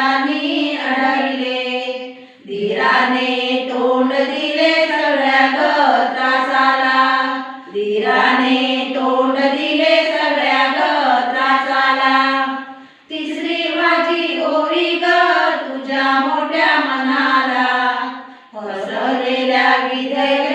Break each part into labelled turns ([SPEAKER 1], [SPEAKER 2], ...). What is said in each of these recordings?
[SPEAKER 1] काढले गुंडांनी धीराने तोंड दिले सगळ्या ग त्रासाला धीराने तोंड दिले सगळ्या ग त्रासाला तिसरी माझी ओवी ग तुझ्या मोठ्या मनाला. हसलेल्या विधेयकाला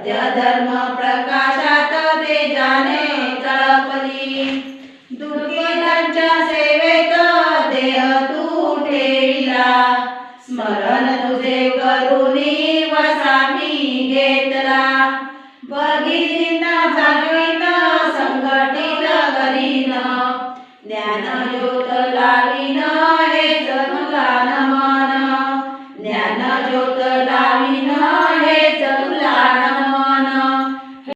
[SPEAKER 1] सत्य धर्म प्रकाशात तेजाने तळपली दुर्गीतांच्या सेवेत देह तू ठेविला. स्मरण तुझे करुणी वसामी घेतला. बघितलीन जाणवीन संघटित करीन. ज्ञान